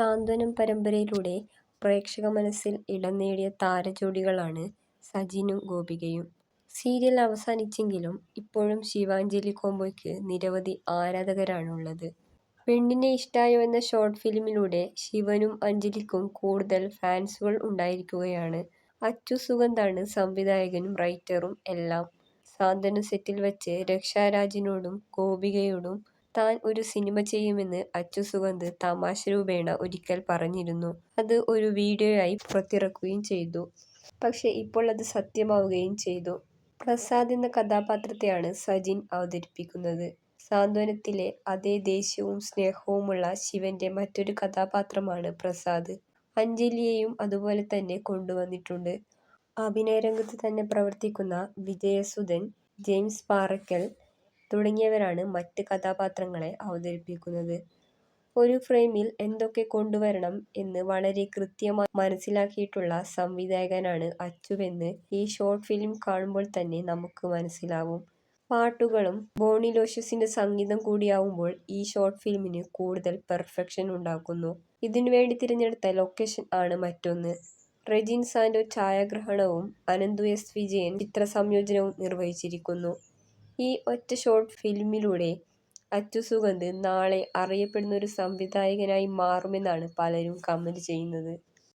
സാന്ത്വനം പരമ്പരയിലൂടെ പ്രേക്ഷക മനസ്സിൽ ഇടം നേടിയ താരജോഡികളാണ് സജിനും ഗോപികയും. സീരിയൽ അവസാനിച്ചെങ്കിലും ഇപ്പോഴും ശിവാഞ്ജലി കോംബോയ്ക്ക് നിരവധി ആരാധകരാണുള്ളത്. പെണ്ണിനെ ഇഷ്ടായോ എന്ന ഷോർട്ട് ഫിലിമിലൂടെ ശിവനും അഞ്ജലിക്കും കൂടുതൽ ഫാൻസുകൾ ഉണ്ടായിരിക്കുകയാണ്. അച്ചു സുഗന്ധാണ് സംവിധായകനും റൈറ്ററും എല്ലാം. സാന്ത്വനം സെറ്റിൽ വെച്ച് രക്ഷാരാജിനോടും ഗോപികയോടും താൻ ഒരു സിനിമ ചെയ്യുമെന്ന് അച്ചു സുഗന്ധ് തമാശ രൂപേണ ഒരിക്കൽ പറഞ്ഞിരുന്നു. അത് ഒരു വീഡിയോയായി പുറത്തിറക്കുകയും ചെയ്തു. പക്ഷേ ഇപ്പോൾ അത് സത്യമാവുകയും ചെയ്തു. പ്രസാദ് എന്ന കഥാപാത്രത്തെയാണ് സജിൻ അവതരിപ്പിക്കുന്നത്. സാന്ത്വനത്തിലെ അതേ ദേഷ്യവും സ്നേഹവുമുള്ള ശിവന്റെ മറ്റൊരു കഥാപാത്രമാണ് പ്രസാദ്. അഞ്ജലിയെയും അതുപോലെ തന്നെ കൊണ്ടുവന്നിട്ടുണ്ട്. അഭിനയരംഗത്ത് തന്നെ പ്രവർത്തിക്കുന്ന വിജയസുധൻ, ജെയിംസ് പാറക്കൽ തുടങ്ങിയവരാണ് മറ്റ് കഥാപാത്രങ്ങളെ അവതരിപ്പിക്കുന്നത്. ഒരു ഫ്രെയിമിൽ എന്തൊക്കെ കൊണ്ടുവരണം എന്ന് വളരെ കൃത്യമായി മനസ്സിലാക്കിയിട്ടുള്ള സംവിധായകനാണ് അച്ചുവെന്ന് ഈ ഷോർട്ട് ഫിലിം കാണുമ്പോൾ തന്നെ നമുക്ക് മനസ്സിലാവും. പാട്ടുകളും ബോണി ലോഷ്യസിന്റെ സംഗീതം കൂടിയാവുമ്പോൾ ഈ ഷോർട്ട് ഫിലിമിന് കൂടുതൽ പെർഫെക്ഷൻ ഉണ്ടാക്കുന്നു. ഇതിനുവേണ്ടി തിരഞ്ഞെടുത്ത ലൊക്കേഷൻ ആണ് മറ്റൊന്ന്. റെജിൻ സാൻഡോ ഛായാഗ്രഹണവും അനന്തു എസ് വിജയൻ ചിത്രസംയോജനവും നിർവഹിച്ചിരിക്കുന്നു. ഈ ഒറ്റ ഷോർട്ട് ഫിലിമിലൂടെ അച്ചു സുഗന്ധ് നാളെ അറിയപ്പെടുന്ന ഒരു സംവിധായകനായി മാറുമെന്നാണ് പലരും കമന്റ് ചെയ്യുന്നത്.